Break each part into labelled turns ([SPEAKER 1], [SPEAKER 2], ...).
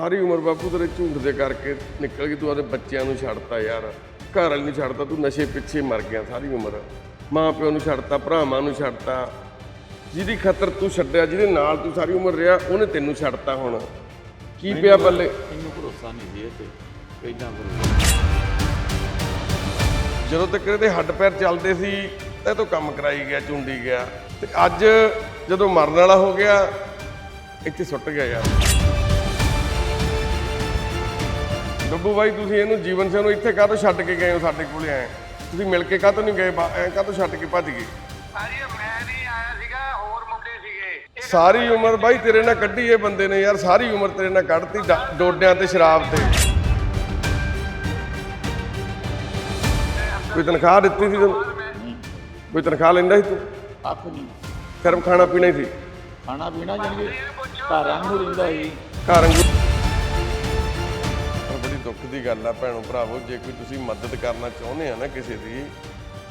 [SPEAKER 1] ਸਾਰੀ ਉਮਰ ਬਾਪੂ ਤੇਰੇ ਝੂਠ ਦੇ ਕਰਕੇ ਨਿਕਲ ਗਈ ਤੂੰ ਆਪਣੇ ਬੱਚਿਆਂ ਨੂੰ ਛੱਡਤਾ ਯਾਰ। ਘਰ ਵਾਲੀ ਨੂੰ ਛੱਡਤਾ ਤੂੰ ਨਸ਼ੇ ਪਿੱਛੇ ਮਰ ਗਿਆ ਸਾਰੀ ਉਮਰ। ਮਾਂ ਪਿਓ ਨੂੰ ਛੱਡਤਾ ਭਰਾਵਾਂ ਨੂੰ ਛੱਡਤਾ। ਜਿਹਦੀ ਖਤਰ ਤੂੰ ਛੱਡਿਆ ਜਿਹਦੇ ਨਾਲ ਤੂੰ ਸਾਰੀ ਉਮਰ ਰਿਹਾ ਉਹਨੇ ਤੈਨੂੰ ਛੱਡਤਾ ਹੁਣ। ਕੀ ਪਿਆ ਬੱਲੇ?
[SPEAKER 2] ਮੈਨੂੰ ਭਰੋਸਾ ਨਹੀਂ ਸੀ ਇਹ ਤੇ। ਪਹਿਲਾਂ ਭਰੋਸਾ
[SPEAKER 1] ਜਦੋਂ ਤੱਕ ਇਹਦੇ ਹੱਡ ਪੈਰ ਚੱਲਦੇ ਸੀ ਇਹ ਤੋਂ ਕੰਮ ਕਰਾਈ ਗਿਆ ਚੁੰਡੀ ਗਿਆ। ਤੇ ਅੱਜ ਜਦੋਂ ਮਰਨ ਵਾਲਾ ਹੋ ਗਿਆ ਇੱਥੇ ਸੁੱਟ ਗਿਆ ਯਾਰ। ਗੱਬੂ ਬਾਈ ਤੁਸੀਂ ਇਹਨੂੰ ਜੀਵਨ ਸਿੰਘ ਨੂੰ ਇੱਥੇ ਕਾਹਤੋਂ ਛੱਡ ਕੇ ਗਏ ਹੋ ਸਾਡੇ ਕੋਲੇ ਆਏ ਤੁਸੀਂ ਮਿਲ ਕੇ ਕਾਹਤੋਂ ਨਹੀਂ ਗਏ ਬਾ- ਐਂ ਕਾਹਤੋਂ ਛੱਡ ਕੇ ਭੱਜ ਗਏ?
[SPEAKER 3] ਅਰੇ ਮੈਂ ਨਹੀਂ ਆਇਆ ਸੀਗਾ ਹੋਰ ਮੁੰਡੇ ਸੀਗੇ।
[SPEAKER 1] ਸਾਰੀ ਉਮਰ ਬਾਈ ਤੇਰੇ ਨਾਲ ਕੱਢੀ ਇਹ ਬੰਦੇ ਨੇ ਯਾਰ ਸਾਰੀ ਉਮਰ ਤੇਰੇ ਨਾਲ ਕੱਢਤੀ ਡਾ- ਡੋਡਿਆਂ ਤੇ ਸ਼ਰਾਬ ਤੇ। ਕੋਈ ਤਨਖਾਹ ਦਿੱਤੀ ਸੀ ਤੈਨੂੰ? ਕੋਈ ਤਨਖਾਹ ਲੈਂਦਾ ਸੀ ਤੂੰ?
[SPEAKER 2] ਅੱਖ ਨਹੀਂ।
[SPEAKER 1] ਸਿਰਫ ਖਾਣਾ ਪੀਣਾ ਹੀ ਸੀ?
[SPEAKER 2] ਖਾਣਾ ਪੀਣਾ ਕਿ ਘਰਾਂ ਨੂੰ ਰਹਿੰਦਾ ਸੀ।
[SPEAKER 1] ਘਰ ਦੁੱਖ ਦੀ ਗੱਲ ਆ ਭੈਣੋ ਭਰਾਵੋ, ਜੇ ਕੋਈ ਤੁਸੀਂ ਮਦਦ ਕਰਨਾ ਚਾਹੁੰਦੇ ਆ ਨਾ ਕਿਸੇ ਦੀ,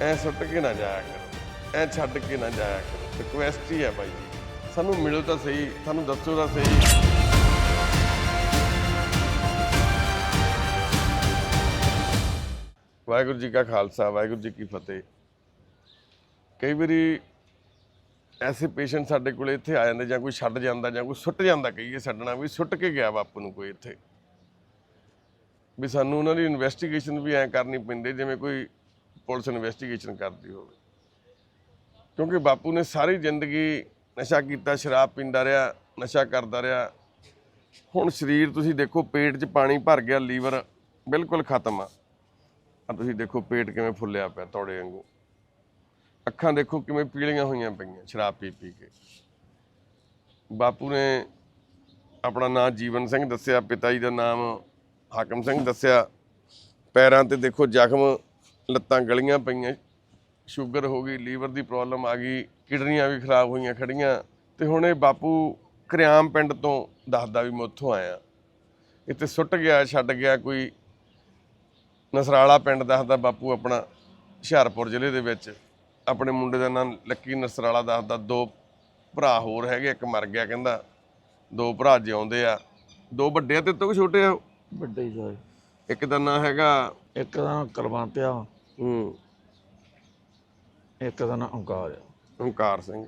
[SPEAKER 1] ਐ ਸੁੱਟ ਕੇ ਨਾ ਜਾਇਆ ਕਰੋ। ਐ ਛੱਡ ਕੇ ਨਾ ਜਾਇਆ ਕਰੋ। ਰਿਕੁਐਸਟ ਹੀ ਹੈ ਬਾਈ ਜੀ। ਸਾਨੂੰ ਮਿਲੋ ਤਾਂ ਸਹੀ, ਸਾਨੂੰ ਦੱਸੋ ਤਾਂ ਸਹੀ। ਵਾਹਿਗੁਰੂ ਜੀ ਕਾ ਖਾਲਸਾ, ਵਾਹਿਗੁਰੂ ਜੀ ਕੀ ਫਤਿਹ। ਕਈ ਵਾਰੀ ਐਸੇ ਪੇਸ਼ੈਂਟ ਸਾਡੇ ਕੋਲ ਇੱਥੇ ਆ ਜਾਂਦੇ ਜਾਂ ਕੋਈ ਛੱਡ ਜਾਂਦਾ ਜਾਂ ਕੋਈ ਸੁੱਟ ਜਾਂਦਾ, ਕਹੀਏ ਛੱਡਣਾ ਵੀ ਸੁੱਟ ਕੇ ਗਿਆ ਬਾਪੂ ਨੂੰ ਕੋਈ ਇੱਥੇ। ਵੀ ਸਾਨੂੰ ਉਹਨਾਂ ਦੀ ਇਨਵੈਸਟੀਗੇਸ਼ਨ ਵੀ ਐਂ ਕਰਨੀ ਪੈਂਦੀ, ਜਿਵੇਂ ਕੋਈ ਪੁਲਿਸ ਇਨਵੈਸਟੀਗੇਸ਼ਨ ਕਰਦੀ ਹੋਵੇ। ਕਿਉਂਕਿ ਬਾਪੂ ਨੇ ਸਾਰੀ ਜ਼ਿੰਦਗੀ ਨਸ਼ਾ ਕੀਤਾ, ਸ਼ਰਾਬ ਪੀਂਦਾ ਰਿਹਾ, ਨਸ਼ਾ ਕਰਦਾ ਰਿਹਾ। ਹੁਣ ਸਰੀਰ ਤੁਸੀਂ ਦੇਖੋ, ਪੇਟ 'ਚ ਪਾਣੀ ਭਰ ਗਿਆ, ਲੀਵਰ ਬਿਲਕੁਲ ਖਤਮ ਆ। ਆ ਤੁਸੀਂ ਦੇਖੋ, ਪੇਟ ਕਿਵੇਂ ਫੁੱਲਿਆ ਪਿਆ ਤੋੜੇ ਵਾਂਗੂ। ਅੱਖਾਂ ਦੇਖੋ, ਕਿਵੇਂ ਪੀਲੀਆਂ ਹੋਈਆਂ ਪਈਆਂ, ਸ਼ਰਾਬ ਪੀ ਪੀ ਕੇ। ਬਾਪੂ ਨੇ ਆਪਣਾ ਨਾਮ ਜੀਵਨ ਸਿੰਘ ਦੱਸਿਆ, ਪਿਤਾ ਜੀ ਦਾ ਨਾਮ ਹਾਕਮ ਸਿੰਘ ਦੱਸਿਆ, ਪੈਰਾਂ ਤੇ ਦੇਖੋ ਜ਼ਖਮ, ਲੱਤਾਂ ਗਲੀਆਂ ਪਈਆਂ, ਸ਼ੂਗਰ ਹੋ ਗਈ, ਲੀਵਰ ਦੀ ਪ੍ਰੋਬਲਮ ਆ ਗਈ, ਕਿਡਨੀਆਂ ਵੀ ਖਰਾਬ ਹੋਈਆਂ ਖੜੀਆਂ, ਤੇ ਹੁਣ ਇਹ ਬਾਪੂ ਕਰਿਆਮ ਪਿੰਡ ਤੋਂ ਦੱਸਦਾ ਵੀ ਮੈਂ ਉੱਥੋਂ ਆਇਆ। ਇੱਥੇ ਸੁੱਟ ਗਿਆ, ਛੱਡ ਗਿਆ ਕੋਈ ਨਸਰਾਲਾ ਪਿੰਡ ਦੱਸਦਾ ਬਾਪੂ ਆਪਣਾ ਹੁਸ਼ਿਆਰਪੁਰ ਜ਼ਿਲ੍ਹੇ ਦੇ ਵਿੱਚ। ਆਪਣੇ ਮੁੰਡੇ ਦਾ ਨਾਮ ਲੱਕੀ ਨਸਰਾਲਾ ਦੱਸਦਾ ਦੋ ਭਰਾ ਹੋਰ ਹੈਗੇ, ਇੱਕ ਮਰ ਗਿਆ ਕਹਿੰਦਾ, ਦੋ ਭਰਾ ਜਿਉਂਦੇ ਆ, ਦੋ ਵੱਡੇ ਆ ਤੇ ਤੋਂ ਛੋਟੇ ਆ।
[SPEAKER 2] ਵੱਡੇ ਹੀ
[SPEAKER 1] ਇੱਕ ਦਾ ਨਾਂ ਹੈਗਾ
[SPEAKER 2] ਇੱਕ ਦਾ ਕਲਵੰਤਿਆ
[SPEAKER 1] ਹੂੰ।
[SPEAKER 2] ਇੱਕ ਦਾ ਨਾਂ ਓਂਕਾਰ ਆ।
[SPEAKER 1] ਓਂਕਾਰ ਸਿੰਘ।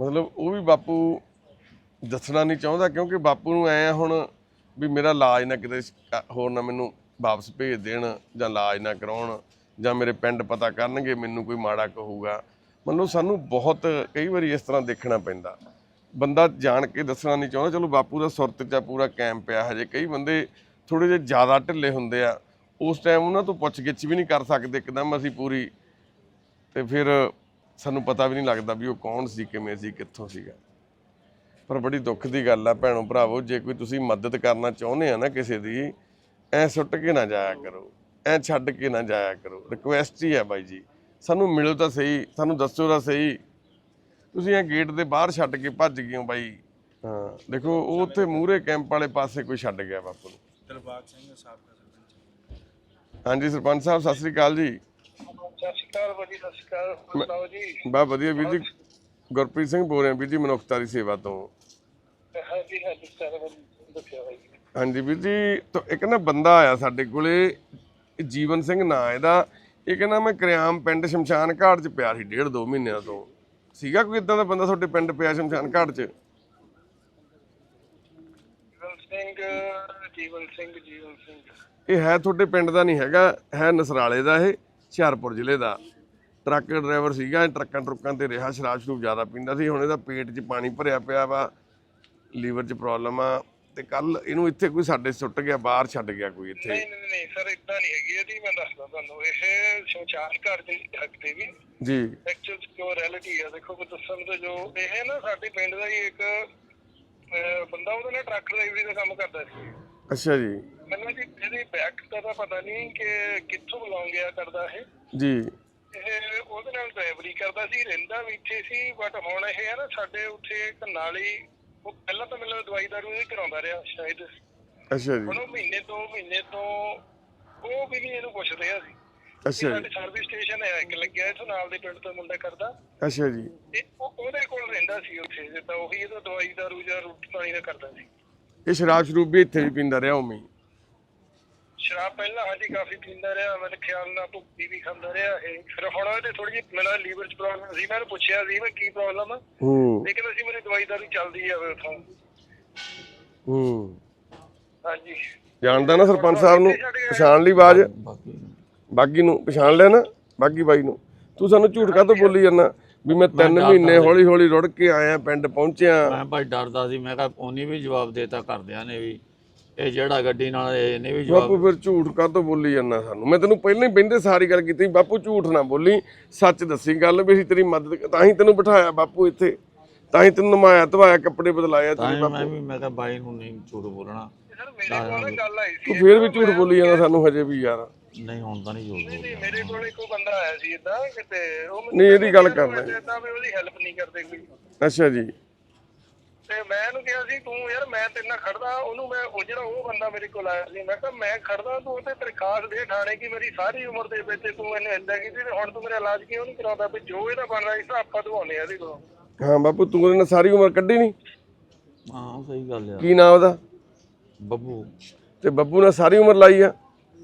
[SPEAKER 1] ਮਤਲਬ ਉਹ ਵੀ ਬਾਪੂ ਦੱਸਣਾ ਨਹੀਂ ਚਾਹੁੰਦਾ ਕਿਉਂਕਿ ਬਾਪੂ ਨੂੰ ਐ ਹੁਣ ਵੀ ਮੇਰਾ ਇਲਾਜ ਨਾ ਕਿਤੇ ਹੋਰ ਨਾ ਮੈਨੂੰ ਵਾਪਸ ਭੇਜ ਦੇਣ ਜਾਂ ਇਲਾਜ ਨਾ ਕਰਾਉਣ ਜਾਂ ਮੇਰੇ ਪਿੰਡ ਪਤਾ ਕਰਨਗੇ ਮੈਨੂੰ ਕੋਈ ਮਾੜਾ ਕਹੂਗਾ। ਮਤਲਬ ਸਾਨੂੰ ਬਹੁਤ ਕਈ ਵਾਰੀ ਇਸ ਤਰ੍ਹਾਂ ਦੇਖਣਾ ਪੈਂਦਾ। ਬੰਦਾ ਜਾਣ ਕੇ ਦੱਸਣਾ ਨਹੀਂ ਚਾਹੁੰਦਾ, ਚਲੋ ਬਾਪੂ ਦਾ ਸੁਰਤ 'ਚ ਆ, ਪੂਰਾ ਕੈਂਪ ਪਿਆ ਹਜੇ, ਕਈ ਬੰਦੇ ਥੋੜੇ ਜਿਹਾ ਜ਼ਿਆਦਾ ਢਿੱਲੇ ਹੁੰਦੇ ਆ, ਉਸ ਟਾਈਮ ਉਹਨਾਂ ਤੋਂ ਪੁੱਛਗਿੱਛ ਵੀ ਨਹੀਂ ਕਰ ਸਕਦੇ ਇੱਕਦਮ ਅਸੀਂ ਪੂਰੀ। ਤੇ ਫਿਰ ਸਾਨੂੰ ਪਤਾ ਵੀ ਨਹੀਂ ਲੱਗਦਾ ਵੀ ਉਹ ਕੌਣ ਸੀ, ਕਿਵੇਂ ਸੀ, ਕਿੱਥੋਂ ਸੀਗਾ। ਪਰ ਬੜੀ ਦੁੱਖ ਦੀ ਗੱਲ ਆ ਭੈਣੋ ਭਰਾਵੋ, ਜੇ ਕੋਈ ਤੁਸੀਂ ਮਦਦ ਕਰਨਾ ਚਾਹੁੰਦੇ ਆ ਨਾ ਕਿਸੇ ਦੀ, ਐ ਸੁੱਟ ਕੇ ਨਾ ਜਾਇਆ ਕਰੋ, ਐ ਛੱਡ ਕੇ ਨਾ ਜਾਇਆ ਕਰੋ ਰਿਕੁਐਸਟ ਹੀ ਆ ਬਾਈ ਜੀ। ਸਾਨੂੰ ਮਿਲੋ ਤਾਂ ਸਹੀ, ਸਾਨੂੰ ਦੱਸੋ ਤਾਂ ਸਹੀ ਤੁਸੀਂ ਇਹ ਗੇਟ ਦੇ ਬਾਹਰ ਛੱਡ ਕੇ ਭੱਜ ਗਏ ਹੋ ਬਾਈ। ਹਾਂ। ਦੇਖੋ ਉਹ ਉੱਥੇ ਮੂਹਰੇ ਕੈਂਪ ਵਾਲੇ ਪਾਸੇ ਕੋਈ ਛੱਡ ਗਿਆ ਬਾਪੂ ਨੂੰ।
[SPEAKER 4] ਦਿਲਬਾਗ ਸਿੰਘ ਸਾਬਕਾ ਸਰਪੰਚ
[SPEAKER 1] ਹਾਂਜੀ ਸਰਪੰਚ ਸਾਹਿਬ ਸਤਿ ਸ੍ਰੀ ਅਕਾਲ ਜੀ।
[SPEAKER 3] ਸਤਿ ਸ਼੍ਰੀ ਅਕਾਲ ਭਾਜੀ ਸਤਿ ਸ਼੍ਰੀ ਅਕਾਲ। ਹੋਰ ਸੁਣਾਓ ਜੀ?
[SPEAKER 1] ਬਾ ਵਧੀਆ ਵੀਰ ਜੀ। ਗੁਰਪ੍ਰੀਤ ਸਿੰਘ ਬੋਲ ਰਿਹਾ ਵੀਰ ਜੀ ਮਨੁੱਖਤਾ ਦੀ ਸੇਵਾ ਤੋਂ।
[SPEAKER 3] ਹਾਂਜੀ ਹਾਂਜੀ ਸਰ ਦੱਸਿਆ ਭਾਈ
[SPEAKER 1] ਹਾਂਜੀ ਵੀਰ ਜੀ ਤਾਂ ਇੱਕ ਨਾ ਬੰਦਾ ਆਇਆ ਸਾਡੇ ਕੋਲੇ ਜੀਵਨ ਸਿੰਘ ਨਾਂ ਇਹਦਾ। ਇਹ ਕਹਿੰਦਾ ਮੈਂ ਕਰਿਆਮ ਪਿੰਡ ਸ਼ਮਸ਼ਾਨ ਘਾਟ 'ਚ ਪਿਆ ਸੀ ਡੇਢ ਦੋ ਮਹੀਨਿਆਂ ਤੋਂ। ਸੀਗਾ ਕੋਈ ਇਦਾਂ ਦਾ ਬੰਦਾ ਤੁਹਾਡੇ ਪਿੰਡ ਪਿਆ ਸ਼ਮਸ਼ਾਨ ਘਾਟ 'ਚ?
[SPEAKER 3] ਜੀਵਨ ਸਿੰਘ ਜੀਵਨ ਸਿੰਘ ਜੀਵਨ ਸਿੰਘ।
[SPEAKER 1] ਇਹ ਹੈ ਤੁਹਾਡੇ ਪਿੰਡ ਦਾ ਨਹੀਂ ਹੈਗਾ ਹੈ ਨਸਰਾਲੇ ਦਾ ਇਹ ਹੁਸ਼ਿਆਰਪੁਰ ਜ਼ਿਲ੍ਹੇ ਦਾ। ਟਰੱਕ ਡਰਾਈਵਰ ਸੀਗਾ ਇਹ ਟਰੱਕਾਂ ਟਰੁੱਕਾਂ ਤੇ ਰਿਹਾ ਸ਼ਰਾਬ ਸ਼ਰੂਬ ਜ਼ਿਆਦਾ ਪੀਂਦਾ ਸੀ ਹੁਣ ਇਹਦਾ ਪੇਟ 'ਚ ਪਾਣੀ ਭਰਿਆ ਪਿਆ ਵਾ ਲੀਵਰ 'ਚ ਪ੍ਰੋਬਲਮ ਆ। ਤੇ ਕੱਲ ਇਹਨੂੰ ਇੱਥੇ ਕੋਈ ਸਾਡੇ ਸੁੱਟ ਗਿਆ ਬਾਹਰ ਛੱਡ ਗਿਆ ਕੋਈ ਇੱਥੇ।
[SPEAKER 3] ਨਹੀਂ ਨਹੀਂ ਨਹੀਂ ਸਰ ਇਦਾਂ ਨਹੀਂ ਹੈਗੀ ਇਹਦੀ ਮੈਂ ਦੱਸਦਾ ਤੁਹਾਨੂੰ। ਇਹ ਸ਼ਮਸ਼ਾਨ ਘਾਟ ਦੇ ਹੱਕ ਤੇ ਵੀ।
[SPEAKER 1] ਜੀ।
[SPEAKER 3] ਐਕਚੁਅਲ ਜੋ ਰਿਐਲਿਟੀ ਹੈ ਦੇਖੋ ਕੋਈ ਦੱਸਣ ਤੋਂ ਜੋ ਇਹ ਨਾ ਸਾਡੇ ਪਿੰਡ ਦਾ ਹੀ ਇੱਕ ਬੰਦਾ ਉਹਦੇ ਨਾਲ ਟਰੱਕ ਡਰਾਈਵਰੀ ਦਾ ਕੰਮ ਕਰਦਾ ਸੀ।
[SPEAKER 1] ਅੱਛਾ ਜੀ।
[SPEAKER 3] ਮੈਨੂੰ ਜੀ ਇਹਦੀ ਬੈਕ ਦਾ ਤਾਂ ਪਤਾ ਨਹੀਂ ਕਿ ਕਿੱਥੋਂ ਬਿਲੋਂਗ ਗਿਆ ਕਰਦਾ ਇਹ।
[SPEAKER 1] ਜੀ।
[SPEAKER 3] ਇਹ ਉਹਦੇ ਨਾਲ ਡਰਾਈਵਰੀ ਕਰਦਾ ਸੀ ਰਹਿੰਦਾ ਵੀ ਇੱਥੇ ਸੀ ਬਟ ਹੁਣ ਇਹ ਹੈ ਨਾ ਸਾਡੇ ਉੱਥੇ ਕਨਾਲੀ ਉਹ ਪਹਿਲਾਂ ਤਾਂ ਮੈਨੂੰ ਦਵਾਈ ਦਾਰੂ ਹੀ ਕਰਾਉਂਦਾ ਰਿਹਾ ਸ਼ਾਇਦ।
[SPEAKER 1] ਅੱਛਾ ਜੀ।
[SPEAKER 3] ਹੁਣ ਉਹ ਮਹੀਨੇ ਤੋਂ ਮਹੀਨੇ ਤੋਂ ਉਹ ਵੀ ਨਹੀਂ ਇਹਨੂੰ ਪੁੱਛ ਰਿਹਾ ਸੀ।
[SPEAKER 1] ਅੱਛਾ ਜੀ।
[SPEAKER 3] ਸਰਵਿਸ ਸਟੇਸ਼ਨ ਹੈ ਇੱਕ ਲੱਗਿਆ ਇੱਥੋਂ ਨਾਲ ਦੇ ਪਿੰਡ ਤੋਂ ਮੁੰਡਾ ਕਰਦਾ।
[SPEAKER 1] ਅੱਛਾ ਜੀ।
[SPEAKER 3] ਤੇ ਉਹ ਉਹਦੇ ਕੋਲ ਰਹਿੰਦਾ ਸੀ ਉੱਥੇ ਜਿੱਦਾਂ ਉਹੀ ਇਹਦਾ ਦਵਾਈ ਦਾਰੂ ਜਾਂ ਰੋਟੀ ਪਾਣੀ ਦਾ ਕਰਦਾ ਸੀ।
[SPEAKER 1] ਇਹ ਸ਼ਰਾਬ ਸ਼ਰੂਬ ਵੀ ਇੱਥੇ ਵੀ ਪੀਂਦਾ ਰਿਹਾ ਉਵੇਂ ਹੀ।
[SPEAKER 3] ਸ਼ਰਾਬ ਪਹਿਲਾਂ ਹਾਂਜੀ ਕਾਫੀ ਪੀਂਦਾ ਰਿਹਾ ਮੇਰੇ ਖਿਆਲ ਨਾਲ ਭੁੱਕੀ ਵੀ ਖਾਂਦਾ ਰਿਹਾ ਇਹ। ਫਿਰ ਹੁਣ ਇਹਦੇ ਥੋੜੀ ਜਿਹੀ ਮੇਰਾ ਲੀਵਰ 'ਚ ਪ੍ਰੋਬਲਮ ਸੀ ਮੈਂ ਇਹਨੂੰ ਪੁੱਛਿਆ ਸੀ ਮੈਂ ਕੀ ਪ੍ਰੋਬਲਮ ਆ।
[SPEAKER 1] ਹੂੰ।
[SPEAKER 3] ਲੇਕਿਨ ਅਸੀਂ ਮੇਰੀ ਦਵਾਈ ਦਾ ਵੀ ਚੱਲਦੀ ਆ ਉਥੋਂ।
[SPEAKER 1] ਹੂੰ।
[SPEAKER 3] ਹਾਂਜੀ।
[SPEAKER 1] ਜਾਣਦਾ ਨਾ ਸਰਪੰਚ ਸਾਹਿਬ ਨੂੰ ਪਛਾਣ ਲਈ ਆਵਾਜ਼
[SPEAKER 2] ਬਾਕੀ
[SPEAKER 1] ਬਾਗੀ ਨੂੰ ਪਛਾਣ ਲਿਆ ਨਾ ਬਾਗੀ ਬਾਈ ਨੂੰ। ਤੂੰ ਸਾਨੂੰ ਝੂਠ ਕਾਹਤੋਂ ਬੋਲੀ ਜਾਂਦਾ? ਵੀ ਮੈਂ 3 ਮਹੀਨੇ ਹੌਲੀ ਹੌਲੀ ਰੁੜ ਕੇ ਆਇਆ ਪਿੰਡ ਪਹੁੰਚਿਆ।
[SPEAKER 2] ਮੈਂ ਭਾਈ ਡਰਦਾ ਸੀ ਮੈਂ ਕਿਹਾ ਉਹਨੇ ਵੀ ਜਵਾਬ ਦੇਤਾ ਘਰਦਿਆਂ ਨੇ ਵੀ। ਇਹ ਜਿਹੜਾ ਗੱਡੀ ਨਾਲ ਇਹਨੇ ਵੀ ਜਵਾਬ
[SPEAKER 1] ਬਾਪੂ ਫਿਰ ਝੂਠ ਕਾਹਤੋਂ ਬੋਲੀ ਜਾਂਦਾ ਸਾਨੂੰ? ਮੈਂ ਤੈਨੂੰ ਪਹਿਲਾਂ ਹੀ ਬਹਿੰਦੇ ਸਾਰੀ ਗੱਲ ਕੀਤੀ ਬਾਪੂ ਝੂਠ ਨਾ ਬੋਲੀ ਸੱਚ ਦੱਸੀ ਗੱਲ ਵੀ ਅਸੀਂ ਤੇਰੀ ਮਦਦ ਤਾਂ ਹੀ ਤੈਨੂੰ ਬਿਠਾਇਆ ਬਾਪੂ ਇੱਥੇ। ਤਾਂ ਹੀ ਤੈਨੂੰ ਨਮਾਇਆ ਧਵਾਇਆ ਕੱਪੜੇ ਬਦਲਾਇਆ
[SPEAKER 2] ਤਾਂ
[SPEAKER 1] ਤੇਰੇ
[SPEAKER 2] ਹੀ
[SPEAKER 1] ਬਾਪੂ।
[SPEAKER 2] ਮੈਂ ਵੀ ਮੈਂ ਕਿਹਾ ਬਾਈ ਨੂੰ ਨਹੀਂ ਝੂਠ ਬੋਲਣਾ।
[SPEAKER 3] ਸਰ ਮੇਰੇ ਕੋਲ ਨਾ ਗੱਲ ਆਈ ਸੀ
[SPEAKER 1] ਤੂੰ ਫੇਰ ਵੀ ਝੂਠ ਬੋਲੀ ਜਾਂਦਾ ਸਾਨੂੰ ਹਜੇ ਵੀ ਯਾਰ।
[SPEAKER 2] ਨਹੀਂ ਹੁਣ ਤਾਂ ਨਹੀਂ ਝੂਠ ਬੋਲਣਾ
[SPEAKER 3] ਨਹੀਂ ਮੇਰੇ ਕੋਲ ਇੱਕੋ ਬੰਦਾ ਆਇਆ ਸੀ ਇਦਾਂ ਕਿਤੇ ਉਹ ਮੈਨੂੰ
[SPEAKER 1] ਨਹੀਂ, ਇਹਦੀ ਗੱਲ ਕਰ।
[SPEAKER 3] ਇਦਾਂ ਵੀ ਉਹਦੀ ਹੈਲਪ ਨਹੀਂ ਕਰਦੇ ਕੋਈ।
[SPEAKER 1] ਅੱਛਾ ਜੀ।
[SPEAKER 3] ਤੇ ਮੈਂ ਇਹਨੂੰ ਕਿਹਾ ਸੀ ਤੂੰ ਯਾਰ ਮੈਂ ਤੇਰੇ ਨਾਲ ਖੜਦਾ ਉਹਨੂੰ ਮੈਂ ਉਹ ਜਿਹੜਾ ਉਹ ਬੰਦਾ ਮੇਰੇ ਕੋਲ ਆਇਆ ਸੀ। ਮੈਂ ਕਿਹਾ ਮੈਂ ਖੜਦਾ ਤੂੰ ਤੇ ਦਰਖਾਸਤ ਦੇ ਥਾਣੇ ਕੀ ਮੇਰੀ ਸਾਰੀ ਉਮਰ ਦੇ ਵਿੱਚ ਤੂੰ ਇਹਨੇ ਏਦਾਂ ਕੀਤੀ ਤੇ ਹੁਣ ਤੂੰ ਮੇਰਾ ਇਲਾਜ ਕਿਉਂ ਨਹੀਂ ਕਰਾਉਂਦਾ? ਵੀ ਜੋ ਇਹਦਾ ਬਣ ਰਿਹਾ ਇਸ ਆਪਾਂ ਦਵਾਉਂਦੇ ਆ ਇਹਦੇ ਕੋਲੋਂ।
[SPEAKER 1] ਹਾਂ ਬਾਪੂ ਤੂੰ ਉਹਦੇ ਨਾਲ ਸਾਰੀ ਉਮਰ ਕੱਢੀ ਨਹੀਂ?
[SPEAKER 2] ਹਾਂ ਸਹੀ ਗੱਲ ਆ।
[SPEAKER 1] ਕੀ ਨਾਂ ਉਹਦਾ?
[SPEAKER 2] ਬੱਬੂ।
[SPEAKER 1] ਤੇ ਬੱਬੂ ਨਾਲ ਸਾਰੀ ਉਮਰ ਲਾਈ ਆ?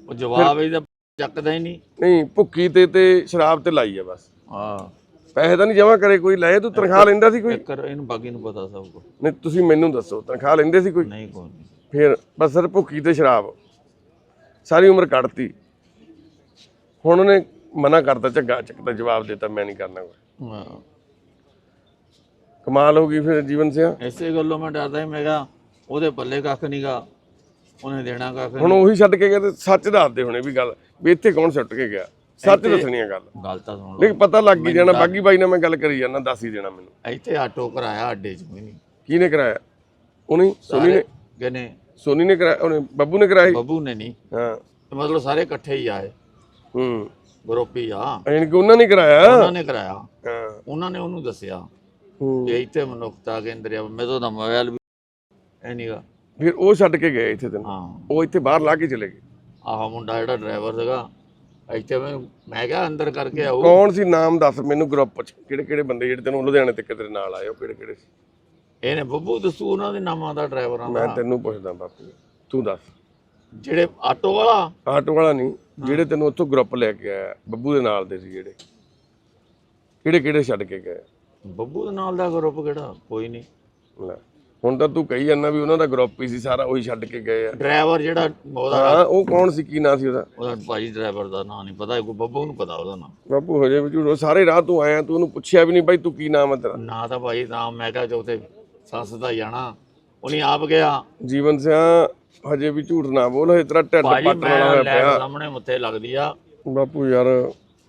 [SPEAKER 2] ਉਹ ਜਵਾਬ ਇਹਦਾ ਚੱਕਦਾ ਹੀ ਨਹੀਂ।
[SPEAKER 1] ਨਹੀਂ ਭੁੱਕੀ ਤੇ ਤੇ ਸ਼ਰਾਬ ਤੇ ਲਾਈ ਆ ਬਸ।
[SPEAKER 2] ਹਾਂ।
[SPEAKER 1] ਪੈਸੇ ਤਾਂ ਨਹੀਂ ਜਮਾ ਕਰੇ ਕੋਈ ਲਏ ਤੂੰ ਤਨਖਾਹ ਲੈਂਦਾ ਸੀ ਕੋਈ?
[SPEAKER 2] ਕਰ ਇਹਨੂੰ ਬਾਕੀ ਨੂੰ ਪਤਾ ਸਭ ਕੁਛ।
[SPEAKER 1] ਨਹੀਂ ਤੁਸੀਂ ਮੈਨੂੰ ਦੱਸੋ ਤਨਖਾਹ ਲੈਂਦੇ ਸੀ ਕੋਈ?
[SPEAKER 2] ਨਹੀਂ ਕੋਈ ਨਹੀਂ।
[SPEAKER 1] ਫਿਰ ਬਸ ਸਰ ਭੁੱਕੀ ਤੇ ਸ਼ਰਾਬ। ਸਾਰੀ ਉਮਰ ਕੱਢਤੀ। ਹੁਣ ਉਹਨੇ ਮਨਾ ਕਰਤਾ ਝੱਗਾ ਚੱਕਦਾ ਜਵਾਬ ਦਿੱਤਾ ਮੈਂ ਨਹੀਂ ਕਰਨਾ ਕੋਈ।
[SPEAKER 2] ਹਾਂ।
[SPEAKER 1] ਕਮਾਲ ਹੋ ਗਈ ਫਿਰ ਜੀਵਨ ਸਿਆ।
[SPEAKER 2] ਐਸੇ ਗੱਲੋਂ ਮੈਂ ਡਰਦਾ ਸੀ ਮੈਂ ਕਿਹਾ ਉਹਦੇ ਪੱਲੇ ਕੱਖ ਨਹੀਂਗਾ ਉਹਨੇ ਦੇਣਾ ਕੱਖ
[SPEAKER 1] ਹੁਣ ਉਹੀ ਛੱਡ ਕੇ ਗਏ ਤੇ ਸੱਚ ਦੱਸਦੇ ਹੁਣੇ ਵੀ ਗੱਲ ਵੀ ਇੱਥੇ ਕੌਣ ਸੁੱਟ ਕੇ ਗਿਆ? ਸੱਚ ਦੱਸਣੀ ਆ ਗੱਲ।
[SPEAKER 2] ਨਹੀਂ। ਗੱਲ ਤਾਂ ਸੁਣ ਲਓ।
[SPEAKER 1] ਲੇਕਿਨ ਪਤਾ ਲੱਗ ਹੀ ਜਾਣਾ ਬਾਗੀ ਬਾਈ ਨਾਲ ਮੈਂ ਗੱਲ ਕਰੀ ਜਾਣਾ ਦੱਸ ਹੀ ਦੇਣਾ ਮੈਨੂੰ।
[SPEAKER 2] ਇੱਥੇ ਆਟੋ ਕਰਾਇਆ ਅੱਡੇ 'ਚ ਵੀ ਨਹੀਂ
[SPEAKER 1] ਕਿਹਨੇ ਕਰਾਇਆ? ਉਹਨੇ? ਸੋਨੀ ਨੇ?
[SPEAKER 2] ਕਿਨੇ
[SPEAKER 1] ਸੋਨੀ ਨੇ ਕਰਾਇਆ ਉਹਨੇ ਬੱਬੂ ਨੇ ਕਰਾਇਆ?
[SPEAKER 2] ਬੱਬੂ ਨੇ ਨਹੀਂ।
[SPEAKER 1] ਹਾਂ।
[SPEAKER 2] ਤੇ ਮਤਲਬ ਸਾਰੇ ਇਕੱਠੇ ਹੀ ਆਏ।
[SPEAKER 1] ਹੂੰ।
[SPEAKER 2] ਗਰੁੱਪ ਹੀ ਆ।
[SPEAKER 1] ਯਾਨੀ ਕਿ ਉਹਨਾਂ ਨੇ ਕਰਾਇਆ?
[SPEAKER 2] ਉਹਨਾਂ ਨੇ ਕਰਾਇਆ।
[SPEAKER 1] ਹਾਂ।
[SPEAKER 2] ਉਹਨਾਂ ਨੇ ਉਹਨੂੰ ਦੱਸਿਆ
[SPEAKER 1] ਹੂੰ।
[SPEAKER 2] ਕਿ ਇੱਥੇ ਮਨੁੱਖਤਾ ਕੇਂਦਰ ਆ। ਮੇਰੇ ਤੋਂ ਮੋਬਾਈਲ ਵੀ ਹੈ ਨਹੀਂਗਾ
[SPEAKER 1] ਫਿਰ ਉਹ ਛੱਡ ਕੇ ਗਏ ਇੱਥੇ ਤੈਨੂੰ?
[SPEAKER 2] ਹਾਂ।
[SPEAKER 1] ਉਹ ਇੱਥੇ ਬਾਹਰ ਲਾ ਕੇ ਚਲੇ ਗਏ?
[SPEAKER 2] ਆਹ ਮੁੰਡਾ ਜਿਹੜਾ ਡਰਾਈਵਰ ਸੀਗਾ ਇੱਥੇ ਮੈਂ ਮੈਂ ਕਿਹਾ ਅੰਦਰ ਕਰਕੇ ਆਊ
[SPEAKER 1] ਕੌਣ ਸੀ? ਨਾਮ ਦੱਸ ਮੈਨੂੰ ਗਰੁੱਪ ਚ। ਕਿਹੜੇ ਕਿਹੜੇ ਬੰਦੇ ਜਿਹੜੇ ਤੈਨੂੰ ਲੁਧਿਆਣੇ ਤੱਕ ਤੇਰੇ ਨਾਲ ਆਏ ਉਹ ਕਿਹੜੇ ਕਿਹੜੇ ਸੀ?
[SPEAKER 2] ਇਹਨੇ ਬੱਬੂ ਦੱਸੂ ਉਹਨਾਂ ਦੇ ਨਾਮਾਂ ਦਾ ਡਰਾਈਵਰਾਂ
[SPEAKER 1] ਮੈਂ
[SPEAKER 2] ਦਾ
[SPEAKER 1] ਤੈਨੂੰ ਪੁੱਛਦਾ ਬਾਪੂ ਤੂੰ ਦੱਸ।
[SPEAKER 2] ਜਿਹੜੇ ਆਟੋ ਵਾਲਾ?
[SPEAKER 1] ਆਟੋ ਵਾਲਾ ਨਹੀਂ ਜਿਹੜੇ ਤੈਨੂੰ ਉੱਥੋਂ ਗਰੁੱਪ ਲੈ ਕੇ ਆਇਆ ਬੱਬੂ ਦੇ ਨਾਲ ਦੇ ਸੀ ਜਿਹੜੇ। ਕਿਹੜੇ ਕਿਹੜੇ ਛੱਡ ਕੇ ਗਏ?
[SPEAKER 2] ਬੱਬੂ ਦੇ ਨਾਲ ਦਾ ਗਰੁੱਪ ਕਿਹੜਾ? ਕੋਈ ਨਹੀਂ।
[SPEAKER 1] ਲੈ। ਹੁਣ ਤਾਂ ਤੂੰ ਕਹੀ ਜਾਂਦਾ ਵੀ ਉਹਨਾਂ ਦਾ ਗਰੁੱਪ ਹੀ ਸੀ ਸਾਰਾ ਉਹੀ ਛੱਡ ਕੇ ਗਏ ਆ।
[SPEAKER 2] ਡਰਾਈਵਰ ਜਿਹੜਾ ਉਹਦਾ
[SPEAKER 1] ਹਾਂ ਉਹ ਕੌਣ ਸੀ ਕੀ ਨਾਂ ਸੀ ਉਹਦਾ?
[SPEAKER 2] ਉਹਦਾ ਭਾਈ ਡਰਾਈਵਰ ਦਾ ਨਾਂ ਨਹੀਂ ਪਤਾ ਕੋਈ ਬੱਬੂ ਨੂੰ ਪਤਾ ਉਹਦਾ ਨਾਂ।
[SPEAKER 1] ਬਾਪੂ ਹਜੇ ਵੀ ਝੂਠੋ ਸਾਰੇ ਰਾਹ ਤੂੰ ਆਇਆ ਤੂੰ ਉਹਨੂੰ ਪੁੱਛਿਆ ਵੀ ਨਹੀਂ ਬਾਈ ਤੂੰ ਕੀ ਨਾਮ ਹੈ ਤੇਰਾ?
[SPEAKER 2] ਨਾਂ ਤਾਂ ਭਾਈ ਨਾਮ ਮੈਂ ਕਿਹਾ ਜੋ ਤੇ ਸੱਸ ਦਾ ਜਾਣਾ ਉਹਨੇ ਆਪ ਗਿਆ
[SPEAKER 1] ਜੀਵਨ ਸਿਆ ਹਜੇ ਵੀ ਝੂਠ ਨਾ ਬੋਲ ਹਜੇ ਤੇਰਾ ਢਿੱਡ
[SPEAKER 2] ਭਾਜੀ
[SPEAKER 1] ਪੱਟਣ ਵਾਲਾ
[SPEAKER 2] ਮੈਂ
[SPEAKER 1] ਹੋਇਆ ਪਿਆ।
[SPEAKER 2] ਸਾਹਮਣੇ ਮੁੱਥੇ ਲੱਗਦੀ ਆ।
[SPEAKER 1] ਬਾਪੂ ਯਾਰ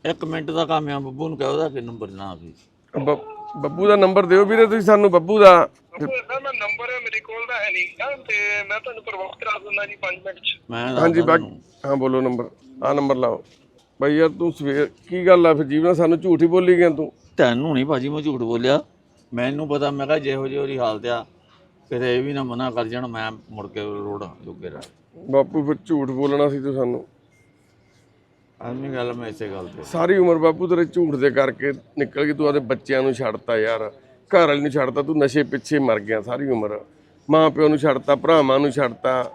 [SPEAKER 2] ਇੱਕ ਮਿੰਟ ਦਾ ਕੰਮ ਆ ਬੱਬੂ ਨੂੰ ਕਹਿ ਉਹਦਾ ਕਿ ਨੰਬਰ ਨਾ ਸੀ
[SPEAKER 1] ਬ- ਬੱਬੂ ਦਾ ਨੰਬਰ ਦਿਓ ਵੀਰੇ ਤੁਸੀਂ ਸਾਨੂੰ ਬੱਬੂ ਦਾ।
[SPEAKER 3] ਸਰ ਮੈਂ ਨੰਬਰ ਮੇਰੇ ਕੋਲ ਦਾ ਹੈ ਨਹੀਂ। ਗਾ ਤੇ ਮੈਂ ਤੁਹਾਨੂੰ ਪ੍ਰਵਾਹ ਕਰਾ ਦਿੰਦਾ ਜੀ 5 ਮਿੰਟ ਚ।
[SPEAKER 2] ਮੈਂ
[SPEAKER 1] ਹਾਂਜੀ ਹਾਂ ਬੋਲੋ ਨੰਬਰ। ਆ ਨੰਬਰ ਲਾਓ। ਬਾਈ ਯਾਰ ਤੂੰ ਸਵੇਰ ਕੀ ਗੱਲ ਆ ਫਿਰ? ਜੀਵਨ ਸਾਨੂੰ ਝੂਠ ਹੀ ਬੋਲੀ ਗਿਆ ਤੂੰ।
[SPEAKER 2] ਤੈਨੂੰ ਨਹੀਂ ਭਾਜੀ ਮੈਂ ਝੂਠ ਬੋਲਿਆ। ਮੈਨੂੰ ਪਤਾ ਮੈਂ ਕਿਹਾ ਜਿਹੋ ਜਿਹੀ ਉਹਦੀ ਹਾਲਤ ਆ ਕਿਤੇ ਇਹ ਵੀ ਨਾ ਮਨਾ ਕਰ ਜਾਣ ਮੈਂ ਮੁੜ ਕੇ ਰੋੜ ਜੋਗੇ ਰਹਿ।
[SPEAKER 1] ਬਾਪੂ ਫਿਰ ਝੂਠ ਬੋਲਣਾ ਸੀ ਤੂੰ ਸਾਨੂੰ।
[SPEAKER 2] ਐਵੇਂ ਗੱਲ ਮੈਂ ਇਸੇ ਗੱਲ ਤੇ।
[SPEAKER 1] ਸਾਰੀ ਉਮਰ ਬਾਪੂ ਤੇਰੇ ਝੂਠ ਦੇ ਕਰਕੇ ਨਿਕਲ ਗਈ ਤੂੰ ਆਦੇ ਬੱਚਿਆਂ ਨੂੰ ਛੱਡਤਾ ਯਾਰ। ਘਰ ਵਾਲੀ ਨੂੰ ਛੱਡਤਾ ਤੂੰ ਨਸ਼ੇ ਪਿੱਛੇ ਮਰ ਗਿਆ ਸਾਰੀ ਉਮਰ। ਮਾਂ ਪਿਓ ਨੂੰ ਛੱਡਤਾ ਭਰਾਵਾਂ ਨੂੰ ਛੱਡਤਾ।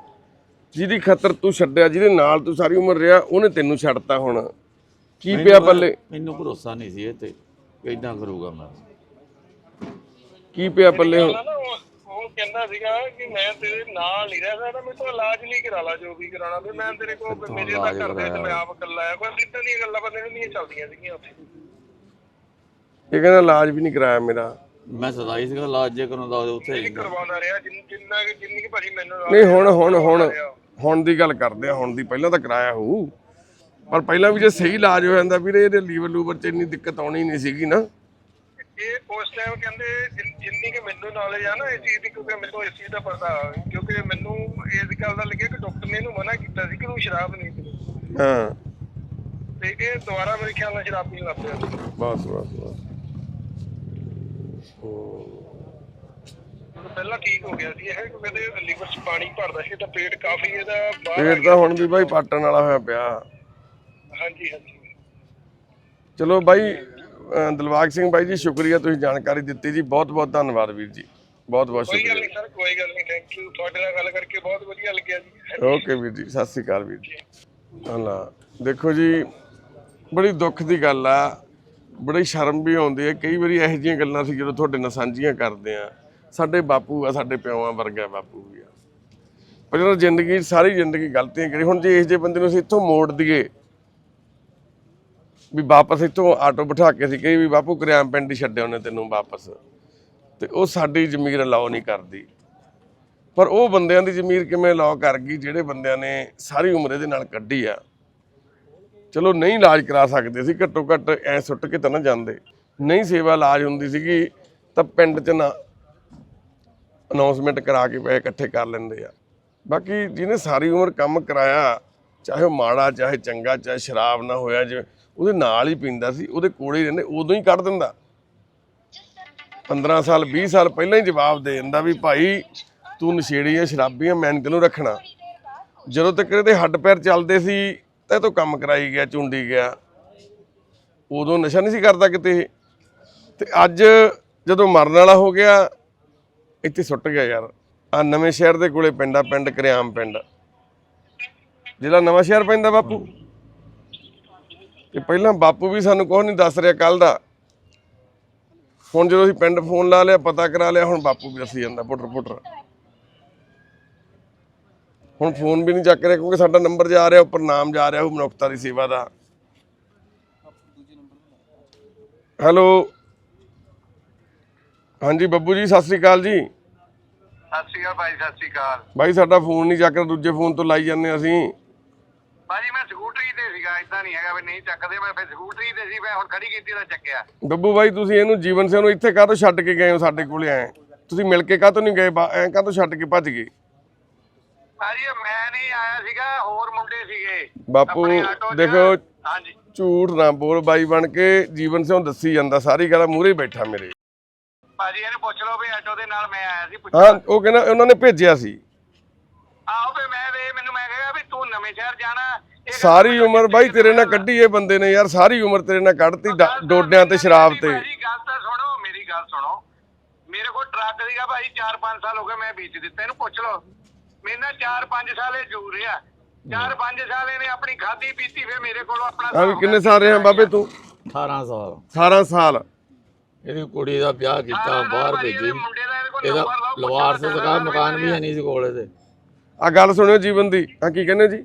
[SPEAKER 1] ਜਿਹਦੀ ਖਤਰ ਤੂੰ ਛੱਡਿਆ ਜਿਹਦੇ ਨਾਲ ਤੂੰ ਸਾਰੀ ਉਮਰ ਰਿਹਾ ਉਹਨੇ ਤੈਨੂੰ ਛੱਡਤਾ ਹੁਣ। ਕੀ ਪਿਆ ਪੱਲੇ?
[SPEAKER 2] ਮੈਨੂੰ ਭਰੋਸਾ ਨਹੀਂ ਸੀ ਇਹ ਤੇ ਕਿ ਇਦਾਂ ਕਰੂਗਾ ਮੈਂ।
[SPEAKER 1] ਕੀ ਪਿਆ ਪੱਲੇ ਹੁਣ?
[SPEAKER 3] ਕਹਿੰਦਾ ਸੀਗਾ ਕਿ ਮੈਂ ਤੇਰੇ ਨਾਲ ਨਹੀਂ ਰਹਿ ਸਕਦਾ ਮੇਰੇ ਤੋਂ ਇਲਾਜ ਨਹੀਂ ਕਰਾ ਲਾ ਜੋ ਵੀ ਕਰਾਣਾ ਤੇ ਮੈਂ ਤੇਰੇ ਕੋਲ ਮੇਰੇ ਦਾ ਘਰ ਦੇ ਤੇ ਮੈਂ ਆਪ ਇਕੱਲਾ ਆ ਕੋਈ ਇਦਾਂ ਦੀਆਂ ਗੱਲਾਂ ਬੰਦੇ ਨੂੰ ਨਹੀਂ ਚੱਲਦੀਆਂ ਸੀਗੀਆਂ ਉੱਥੇ।
[SPEAKER 1] ਇਹ ਕਹਿੰਦਾ ਇਲਾਜ ਵੀ ਨਹੀਂ ਕਰਾਇਆ ਮੇਰਾ।
[SPEAKER 2] ਮੈਂ ਸਦਾਈ ਸੀਗਾ ਲਾਜ ਜੇ ਕਰਾਉਂਦਾ ਉੱਥੇ ਹੀ।
[SPEAKER 3] ਕਰਵਾਉਂਦਾ ਰਿਹਾ ਜਿੰਨ- ਜਿੰਨਾ ਕਿ ਜਿੰਨੀ ਕਿ ਭਾਜੀ ਮੈਨੂੰ
[SPEAKER 1] ਨਹੀਂ ਹੁਣ ਹੁਣ ਹੁਣ ਹੁਣ ਦੀ ਗੱਲ ਕਰਦੇ ਆ ਹੁਣ ਦੀ ਪਹਿਲਾਂ ਤਾਂ ਕਰਾਇਆ ਹੋਊ। ਪਰ ਪਹਿਲਾਂ ਵੀ ਜੇ ਸਹੀ ਇਲਾਜ ਹੋ ਜਾਂਦਾ ਵੀਰੇ ਇਹਦੇ ਲੀਵਰ ਲੂਵਰ 'ਚ ਇੰਨੀ ਦਿੱਕਤ ਆਉਣੀ ਨਹੀਂ ਸੀਗੀ ਨਾ।
[SPEAKER 3] ਇਹ ਉਸ ਟਾਈਮ ਕਹਿੰਦੇ ਜਿੰਨ- ਕਿ ਮੈਨੂੰ ਨੌਲੇਜ ਆ ਨਾ ਇਸ ਚੀਜ਼ ਦੀ ਕਿਉਂਕਿ ਮੈਨੂੰ ਇਸ ਚੀਜ਼ ਦਾ ਪਤਾ ਕਿਉਂਕਿ ਮੈਨੂੰ ਇਸ ਗੱਲ ਦਾ ਲੱਗਿਆ ਕਿ ਡਾਕਟਰ ਨੇ ਇਹਨੂੰ ਮਨਾ ਕੀਤਾ ਸੀ ਕਿ ਤੂੰ ਸ਼ਰਾਬ ਨਹੀਂ ਪੀਣੀ
[SPEAKER 1] ਹਾਂ।
[SPEAKER 3] ਤੇ ਇਹ ਦੁਬਾਰਾ ਮੇਰੇ ਖਿਆਲ ਨਾਲ ਸ਼ਰਾਬ ਪੀਣ ਲੱਗ ਪਿਆ
[SPEAKER 1] ਬਸ ਬਸ ਬਸ।
[SPEAKER 3] ਪਹਿਲਾਂ ਠੀਕ ਹੋ ਗਿਆ ਸੀ ਇਹ ਕਿਉਂਕਿ ਇਹਦੇ ਲੀਵਰ 'ਚ ਪਾਣੀ ਭਰਦਾ ਸੀ ਤਾਂ ਪੇਟ ਕਾਫੀ ਇਹਦਾ
[SPEAKER 1] ਪੇਟ ਤਾਂ ਹੁਣ ਵੀ ਬਾਈ ਪਾਟਣ ਵਾਲਾ ਹੋਇਆ ਪਿਆ।
[SPEAKER 3] ਹਾਂਜੀ ਹਾਂਜੀ।
[SPEAKER 1] ਚਲੋ ਬਾਈ ਅਹ ਦਿਲਬਾਗ ਸਿੰਘ ਬਾਈ ਜੀ ਸ਼ੁਕਰੀਆ ਤੁਸੀਂ ਜਾਣਕਾਰੀ ਦਿੱਤੀ ਜੀ। ਬਹੁਤ ਬਹੁਤ ਧੰਨਵਾਦ ਵੀਰ ਜੀ। ਬਹੁਤ ਬਹੁਤ
[SPEAKER 5] ਕੋਈ ਗੱਲ
[SPEAKER 1] ਸ਼ੁਕਰੀਆ।
[SPEAKER 5] ਨਹੀਂ ਸਰ ਕੋਈ ਗੱਲ ਨਹੀਂ। ਥੈਂਕ ਯੂ ਤੁਹਾਡੇ ਨਾਲ ਗੱਲ ਕਰਕੇ ਬਹੁਤ ਵਧੀਆ ਲੱਗਿਆ ਜੀ।
[SPEAKER 1] ਓਕੇ ਵੀਰ ਜੀ ਸਤਿ ਸ੍ਰੀ ਅਕਾਲ ਵੀਰ ਜੀ। ਹਲਾ ਦੇਖੋ ਜੀ ਬੜੀ ਦੁੱਖ ਦੀ ਗੱਲ ਆ। ਬੜੀ ਸ਼ਰਮ ਵੀ ਆਉਂਦੀ ਹੈ। ਕਈ ਵਾਰੀ ਇਹੋ ਜਿਹੀਆਂ ਗੱਲਾਂ ਸੀ ਜਦੋਂ ਤੁਹਾਡੇ ਨਾਲ ਸਾਂਝੀਆਂ ਕਰਦੇ ਆ ਸਾਡੇ ਬਾਪੂ ਆ ਸਾਡੇ ਪਿਓਾਂ ਵਰਗਾ ਬਾਪੂ ਵੀ ਆ। ਪਰ ਜਦੋਂ ਜ਼ਿੰਦਗੀ ਸਾਰੀ ਜ਼ਿੰਦਗੀ ਗਲਤੀਆਂ ਕਰੀ ਹੁਣ ਜੇ ਇਸ ਜੇ ਬੰਦੇ ਨੂੰ ਅਸੀਂ ਇੱਥੋਂ ਮੋੜ ਦਈਏ ਵੀ ਵਾਪਸ ਇੱਥੋਂ ਆਟੋ ਬਿਠਾ ਕੇ ਅਸੀਂ ਕਹੀ ਵੀ ਬਾਪੂ ਕਰਿਆਮ ਪਿੰਡ ਹੀ ਛੱਡਿਆ ਉਹਨੇ ਤੈਨੂੰ ਵਾਪਸ। ਤੇ ਉਹ ਸਾਡੀ ਜ਼ਮੀਰ ਅਲਾਉ ਨਹੀਂ ਕਰਦੀ। ਪਰ ਉਹ ਬੰਦਿਆਂ ਦੀ ਜ਼ਮੀਰ ਕਿਵੇਂ ਲਾਅ ਕਰ ਗਈ, ਜਿਹੜੇ ਬੰਦਿਆਂ ਨੇ ਸਾਰੀ ਉਮਰ ਇਹਦੇ ਨਾਲ ਕੱਢੀ ਆ। ਚਲੋ ਨਹੀਂ ਇਲਾਜ ਕਰਾ ਸਕਦੇ ਸੀ, ਘੱਟੋ ਘੱਟ ਐ ਸੁੱਟ ਕੇ ਤਾਂ ਨਾ ਜਾਂਦੇ। ਨਹੀਂ ਸੇਵਾ ਇਲਾਜ ਹੁੰਦੀ ਸੀਗੀ, ਤਾਂ ਪਿੰਡ 'ਚ ਨਾ ਅਨਾਉਂਸਮੈਂਟ ਕਰਾ ਕੇ ਪੈਸੇ ਇਕੱਠੇ ਕਰ ਲੈਂਦੇ ਆ। ਬਾਕੀ ਜਿਹਨੇ ਸਾਰੀ ਉਮਰ ਕੰਮ ਕਰਾਇਆ, ਚਾਹੇ ਉਹ ਮਾੜਾ, ਚਾਹੇ ਚੰਗਾ, ਚਾਹੇ ਸ਼ਰਾਬ ਨਾ ਹੋਇਆ, ਜਿਵੇਂ ਉਹਦੇ ਨਾਲ ਹੀ ਪੀਂਦਾ ਸੀ, ਉਹਦੇ ਕੋਲੇ ਹੀ ਰਹਿੰਦੇ, ਉਦੋਂ ਹੀ ਕੱਢ ਦਿੰਦਾ। 15 ਸਾਲ 20 ਸਾਲ ਪਹਿਲਾਂ ਹੀ ਜਵਾਬ ਦੇ ਦਿੰਦਾ ਵੀ ਭਾਈ ਤੂੰ ਨਸ਼ੇੜੀ ਆ ਸ਼ਰਾਬੀ ਆ ਮੈਂ ਨੀ ਰੱਖਣਾ। ਜਦੋਂ ਤੱਕ ਇਹਦੇ ਹੱਡ ਪੈਰ ਚੱਲਦੇ ਸੀ, ਤਾਂ ਇਹ ਤੋਂ ਕੰਮ ਕਰਾਈ ਗਿਆ, ਚੁੰਡੀ ਗਿਆ। ਉਦੋਂ ਨਸ਼ਾ ਨਹੀਂ ਸੀ ਕਰਦਾ ਕਿਤੇ ਇਹ। ਤੇ ਅੱਜ ਜਦੋਂ ਮਰਨ ਵਾਲਾ ਹੋ ਗਿਆ, ਇੱਥੇ ਸੁੱਟ ਗਿਆ ਯਾਰ। ਆ ਨਵੇਂ ਸ਼ਹਿਰ ਦੇ ਕੋਲੇ ਪਿੰਡ ਆ ਪਿੰਡ ਕਰਿਆਮ ਪਿੰਡ। ਜਿਹੜਾ ਨਵਾਂ ਸ਼ਹਿਰ ਪੈਂਦਾ ਬਾਪੂ। ਤੇ ਪਹਿਲਾਂ ਬਾਪੂ ਵੀ ਸਾਨੂੰ ਕੁਛ ਨਹੀਂ ਦੱਸ ਰਿਹਾ ਕੱਲ ਦਾ। ਹੁਣ ਜਦੋਂ ਅਸੀਂ ਪਿੰਡ ਫੋਨ ਲਾ ਲਿਆ ਪਤਾ ਕਰਾ ਲਿਆ ਹੁਣ ਬਾਪੂ ਵੀ ਦੱਸੀ ਜਾਂਦਾ ਪੁੱਟਰ ਪੁੱਟਰ। ਹੁਣ ਫੋਨ ਵੀ ਨਹੀਂ ਚੱਕ ਰਿਹਾ ਕਿਉਂਕਿ ਸਾਡਾ ਨੰਬਰ ਜਾ ਰਿਹਾ ਉੱਪਰ ਨਾਮ ਜਾ ਰਿਹਾ ਉਹ ਮਨੁੱਖਤਾ ਦੀ ਸੇਵਾ ਦਾ। ਹੈਲੋ। ਹਾਂਜੀ ਬੱਬੂ ਜੀ ਸਤਿ ਸ੍ਰੀ ਅਕਾਲ ਜੀ।
[SPEAKER 5] ਸਤਿ ਸ਼੍ਰੀ ਅਕਾਲ ਭਾਈ ਸਤਿ ਸ਼੍ਰੀ ਅਕਾਲ।
[SPEAKER 1] ਬਾਈ ਸਾਡਾ ਫੋਨ ਨਹੀਂ ਚੱਕ ਰਿਹਾ ਦੂਜੇ ਫੋਨ ਤੋਂ ਲਾਈ ਜਾਂਦੇ ਅਸੀਂ।
[SPEAKER 5] ਭਾਜੀ ਮੈਂ ਸਕੂਟਰੀ ਤੇ ਸੀਗਾ ਇਦਾਂ ਨਹੀਂ ਹੈਗਾ ਵੀ ਨਹੀਂ ਚੱਕਦੇ ਮੈਂ ਫਿਰ ਸਕੂਟਰੀ ਤੇ ਸੀ ਮੈਂ ਹੁਣ ਖੜੀ ਕੀਤੀ ਤਾਂ ਚੱਕਿਆ।
[SPEAKER 1] ਬੱਬੂ ਬਾਈ ਤੁਸੀਂ ਇਹਨੂੰ ਜੀਵਨ ਸਿੰਘ ਨੂੰ ਇੱਥੇ ਕਾਹਤੋਂ ਛੱਡ ਕੇ ਗਏ ਹੋ ਸਾਡੇ ਕੋਲੇ ਆਏ ਤੁਸੀਂ ਮਿਲ ਕੇ ਕਾਹਤੋਂ ਨਹੀਂ ਗਏ ਐਂ ਕਾਹਤੋਂ ਛੱਡ ਕੇ ਭੱਜ ਗਏ?
[SPEAKER 5] ਭਾਜੀ ਮੈਂ ਨਹੀਂ ਆਇਆ ਸੀਗਾ ਹੋਰ ਮੁੰਡੇ ਸੀਗੇ।
[SPEAKER 1] ਬਾਪੂ ਦੇਖੋ
[SPEAKER 5] ਹਾਂਜੀ।
[SPEAKER 1] ਝੂਠ ਨਾ ਬੋਲ ਬਾਈ ਬਣ ਕੇ ਜੀਵਨ ਸਿੰਘ ਦੱਸੀ ਜਾਂਦਾ ਸਾਰੀ ਗੱਲ ਮੂਹਰੇ ਬੈਠਾ ਮੇਰੇ।
[SPEAKER 5] ਭਾਜੀ ਇਹਨੂੰ ਪੁੱਛ ਲਓ ਵੀ ਆਟੋ ਦੇ ਨਾਲ ਮੈਂ ਆਇਆ ਸੀ ਪੁੱਛ
[SPEAKER 1] ਹਾਂ ਉਹ ਕਹਿੰਦਾ ਉਹਨਾਂ ਨੇ ਭੇਜਿਆ ਸੀ
[SPEAKER 5] ਆਓ ਵੀ ਮੈਂ ਵੇ ਮੈਨੂੰ ਮੈਂ ਕਿਹਾ ਵੀ ਤੂੰ ਨਵੇਂ ਸ਼ਹਿਰ ਜਾਣਾ
[SPEAKER 1] ਸਾਰੀ ਉਮਰ ਬਾਈ ਤੇਰੇ ਨਾਲ ਕੱਢੀ ਇਹ ਬੰਦੇ ਨੇ ਯਾਰ ਸਾਰੀ ਉਮਰ ਤੇਰੇ ਨਾਲ ਕੱਢਤੀ ਡੋਡਿਆਂ ਤੇ ਸ਼ਰਾਬ ਤੇ।
[SPEAKER 5] ਮੇਰੀ ਗੱਲ ਤਾਂ ਸੁਣੋ ਮੇਰੀ ਗੱਲ ਸੁਣੋ। ਮੇਰੇ ਕੋਲ ਟਰੱਕ ਸੀਗਾ ਭਾਈ 4-5 ਸਾਲ ਹੋ ਗਏ ਮੈਂ ਵੇਚ ਦਿੱਤਾ ਇਹਨੂੰ ਪੁੱਛ ਲਓ। ਮੇਰੇ ਨਾਲ 4-5 ਸਾਲ ਇਹ ਜੂ ਰਿਹਾ। 4-5 ਸਾਲ ਇਹਨੇ ਆਪਣੀ ਖਾਦੀ ਪੀਤੀ ਫਿਰ ਮੇਰੇ ਕੋਲੋਂ ਆਪਣਾ
[SPEAKER 1] ਵੀ ਕਿੰਨੇ ਸਾਲ ਰਿਹਾ ਬਾਬੇ ਤੂੰ?
[SPEAKER 2] 18 ਸਾਲ।
[SPEAKER 1] 18 ਸਾਲ।
[SPEAKER 2] ਇਹਦੀ ਕੁੜੀ ਦਾ ਵਿਆਹ ਕੀਤਾ ਬਾਹਰ ਭੇਜੀ।
[SPEAKER 5] ਇਹਦੇ ਕੋਲ
[SPEAKER 2] ਇਹਦਾ
[SPEAKER 5] ਨੰਬਰ ਲਾਓ,
[SPEAKER 2] ਲਵਾਰ
[SPEAKER 5] ਪੁੱਛੋ
[SPEAKER 2] ਸੇ ਦਾ ਮਕਾਨ ਵੀ ਹੈ ਨਹੀਂ ਸੀ ਕੋਲੇ ਤੇ।
[SPEAKER 1] ਆ ਗੱਲ ਸੁਣਿਓ ਜੀਵਨ ਦੀ ਆ ਕੀ ਕਹਿੰਦੇ ਜੀ?